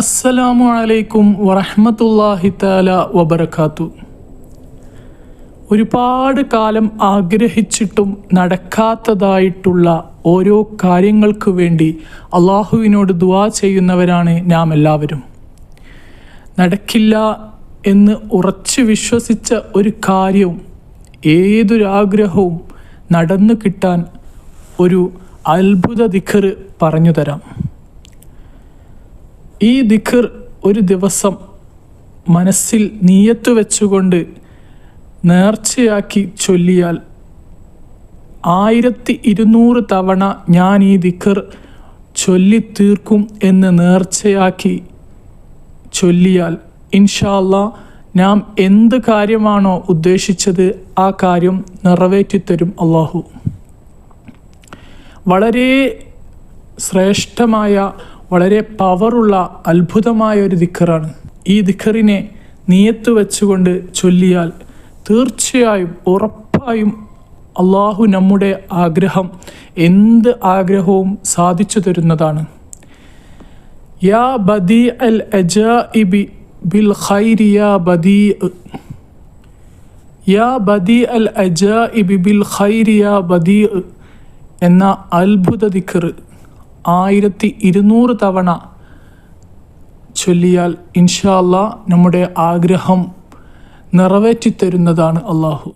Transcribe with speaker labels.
Speaker 1: അസ്സലാമു അലൈക്കും വറഹമത്തല്ലാഹി താല വബർക്കാത്തു ഒരുപാട് കാലം ആഗ്രഹിച്ചിട്ടും നടക്കാത്തതായിട്ടുള്ള ഓരോ കാര്യങ്ങൾക്ക് വേണ്ടി അള്ളാഹുവിനോട് ദുവാ ചെയ്യുന്നവരാണ് നാം എല്ലാവരും. നടക്കില്ല എന്ന് ഉറച്ചു വിശ്വസിച്ച ഒരു കാര്യവും ഏതൊരാഗ്രഹവും നടന്നു കിട്ടാൻ ഒരു അത്ഭുത ദിഖർ പറഞ്ഞു തരാം. ഈ ദിഖർ ഒരു ദിവസം മനസ്സിൽ നീയത്ത് വെച്ചുകൊണ്ട് നേർച്ചയാക്കി ചൊല്ലിയാൽ ആയിരത്തി ഇരുന്നൂറ് തവണ ഞാൻ ഈ ദിഖർ ചൊല്ലി തീർക്കും എന്ന് നേർച്ചയാക്കി ചൊല്ലിയാൽ ഇൻഷാല്ല നാം എന്ത് കാര്യമാണോ ഉദ്ദേശിച്ചത് ആ കാര്യം നിറവേറ്റിത്തരും അള്ളാഹു വളരെ ശ്രേഷ്ഠമായ വളരെ പവറുള്ള അത്ഭുതമായ ഒരു ദിക്കറാണ്. ഈ ദിക്കറിനെ നിയത്ത് വെച്ചുകൊണ്ട് ചൊല്ലിയാൽ തീർച്ചയായും ഉറപ്പായും അള്ളാഹു നമ്മുടെ ആഗ്രഹം എന്ത് ആഗ്രഹവും സാധിച്ചു തരുന്നതാണ്. യാ ബദി അൽ അജാഇബി ബിൽ ഖൈരി യാ ബദി യാ ബദി അൽ അജാഇബി ബിൽ ഖൈരി യാ ബദി എന്ന അത്ഭുത ദിക്കർ ആയിരത്തി ഇരുന്നൂറ് തവണ ചൊല്ലിയാൽ ഇൻഷാ നമ്മുടെ ആഗ്രഹം നിറവേറ്റി തരുന്നതാണ് അള്ളാഹു.